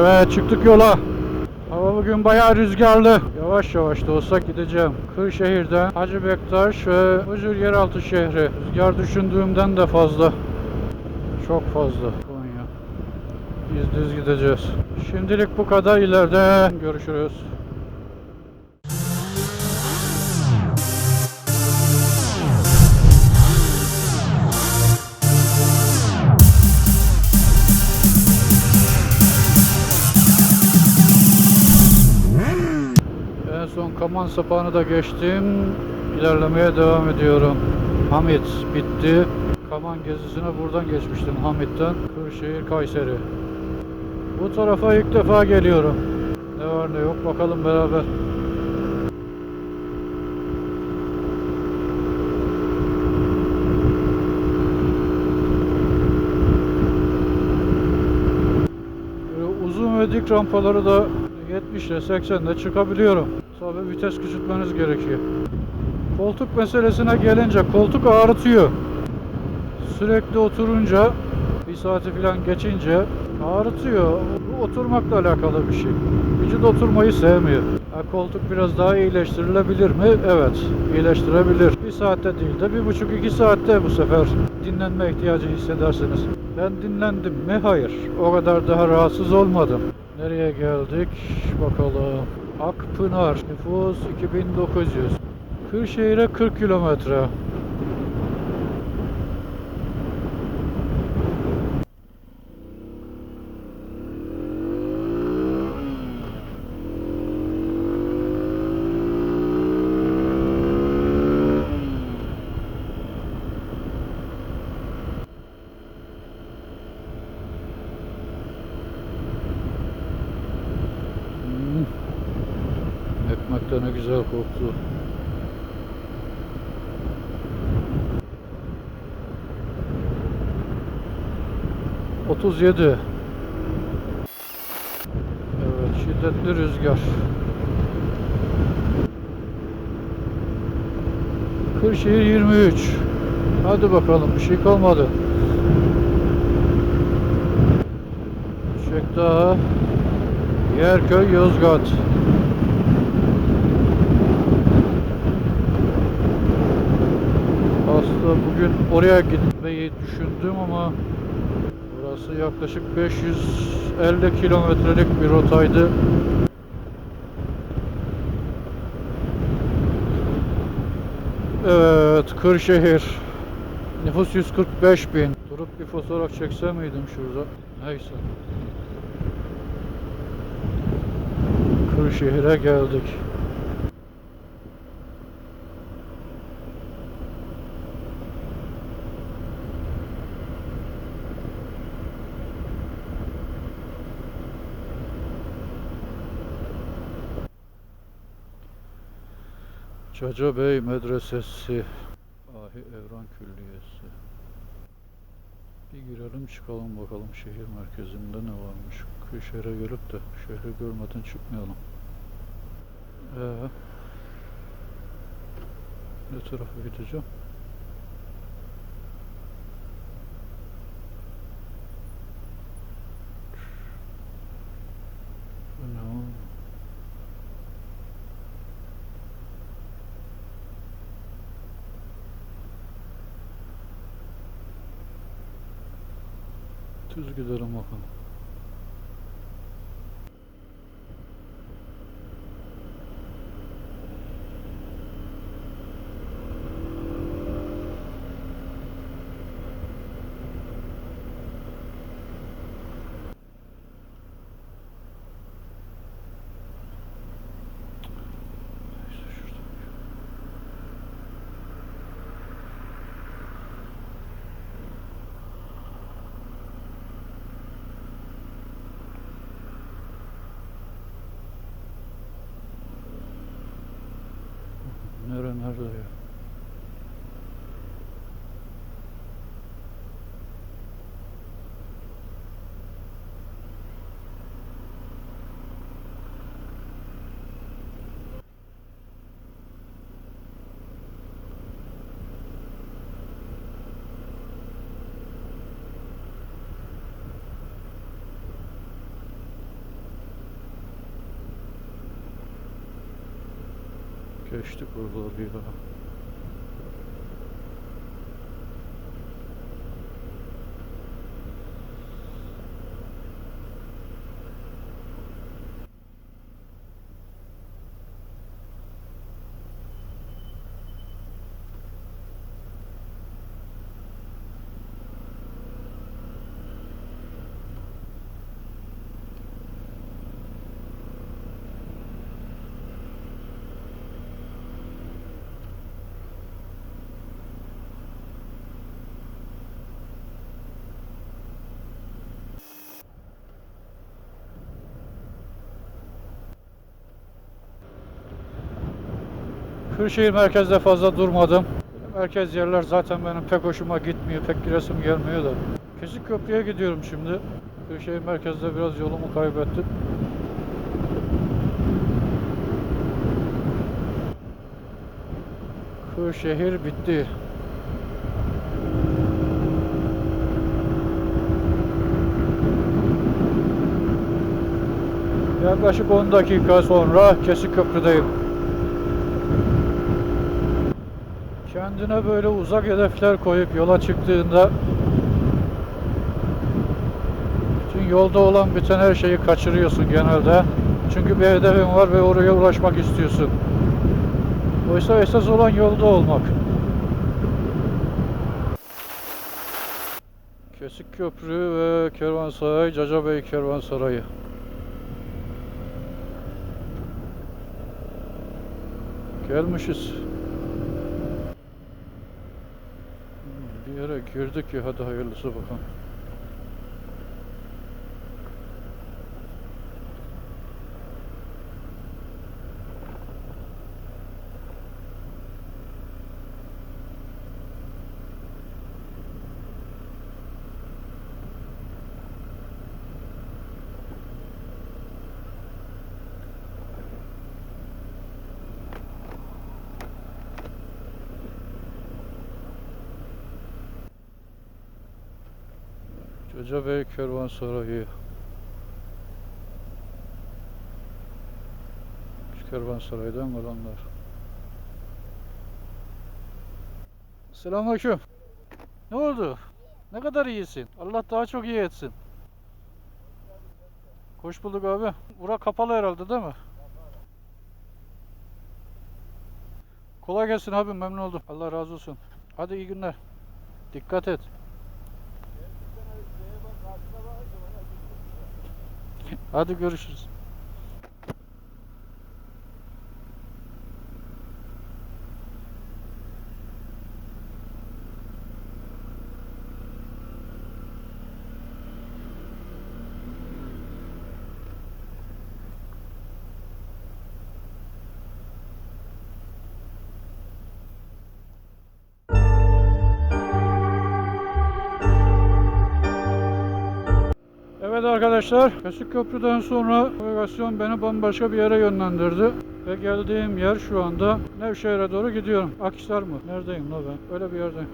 Evet çıktık yola. Hava bugün bayağı rüzgarlı. Yavaş yavaş da olsa gideceğim. Kırşehir'den Hacı Bektaş ve Huzur Yeraltı şehri. Rüzgar düşündüğümden de fazla. Çok fazla. Konya. Biz düz gideceğiz. Şimdilik bu kadar ileride görüşürüz. Kaman sapağını da geçtim. İlerlemeye devam ediyorum. Hamit bitti. Kaman gezisine buradan geçmiştim Hamit'ten. Kırşehir Kayseri. Bu tarafa ilk defa geliyorum. Ne var ne yok bakalım beraber. Böyle uzun ve dik rampaları da 70 ile 80 ile çıkabiliyorum. Tabi vites küçültmeniz gerekiyor. Koltuk meselesine gelince koltuk ağrıtıyor. Sürekli oturunca bir saati falan geçince ağrıtıyor. Bu oturmakla alakalı bir şey. Vücut oturmayı sevmiyor. Ha, koltuk biraz daha iyileştirilebilir mi? Evet, iyileştirebilir. Bir saatte değil de bir buçuk iki saatte bu sefer dinlenme ihtiyacı hissedersiniz. Ben dinlendim mi? Hayır. O kadar daha rahatsız olmadım. Nereye geldik? Bakalım. Akpınar. Nüfus 2900. Kırşehir'e 40 kilometre. Ne güzel koktu. Otuz yedi. Evet, şiddetli rüzgar. Kırşehir 23. Hadi bakalım bir şey kalmadı. Çek daha. Yerköy Yozgat. Aslında bugün oraya gitmeyi düşündüm ama burası yaklaşık 550 kilometrelik bir rotaydı. Evet, Kırşehir. Nüfus 145 bin. Durup bir fotoğraf çekse miydim şurada? Neyse. Kırşehir'e geldik. Caca Bey Medresesi Ahi Evran Külliyesi Bir girelim çıkalım bakalım şehir merkezinde ne varmış. Kırşehir'e gelip de şehri görmeden çıkmayalım. Ee, ne tarafa gideceğim? Bu ne o? Düz gidelim bakalım. insanlar duruyor. Geçtik oraları Kırşehir merkezde fazla durmadım. Merkez yerler zaten benim pek hoşuma gitmiyor, pek giresim gelmiyor da. Kesik Köprü'ye gidiyorum şimdi. Kırşehir merkezde biraz yolumu kaybettim. Kırşehir bitti. Yaklaşık 10 dakika sonra Kesik Köprü'deyim. Kendine böyle uzak hedefler koyup yola çıktığında bütün yolda olan biten her şeyi kaçırıyorsun genelde. Çünkü bir hedefin var ve oraya ulaşmak istiyorsun. Oysa esas olan yolda olmak. Kesik Köprü ve Kervansaray, Cacabey Kervansarayı. Gelmişiz. Girdik ya hadi hayırlısı bakalım. Cacabey Kervansarayı. Kervansaray'dan kalanlar. Selamünaleyküm. Ne oldu? Ne kadar iyisin? Allah daha çok iyi etsin. Hoş bulduk abi. Bura kapalı herhalde değil mi? Kolay gelsin abi memnun oldum. Allah razı olsun. Hadi iyi günler. Dikkat et. Hadi görüşürüz. Evet arkadaşlar, Kesik Köprü'den sonra navigasyon beni bambaşka bir yere yönlendirdi. Ve geldiğim yer şu anda Nevşehir'e doğru gidiyorum. Akhisar mı? Neredeyim la ben? Öyle bir yerdeyim.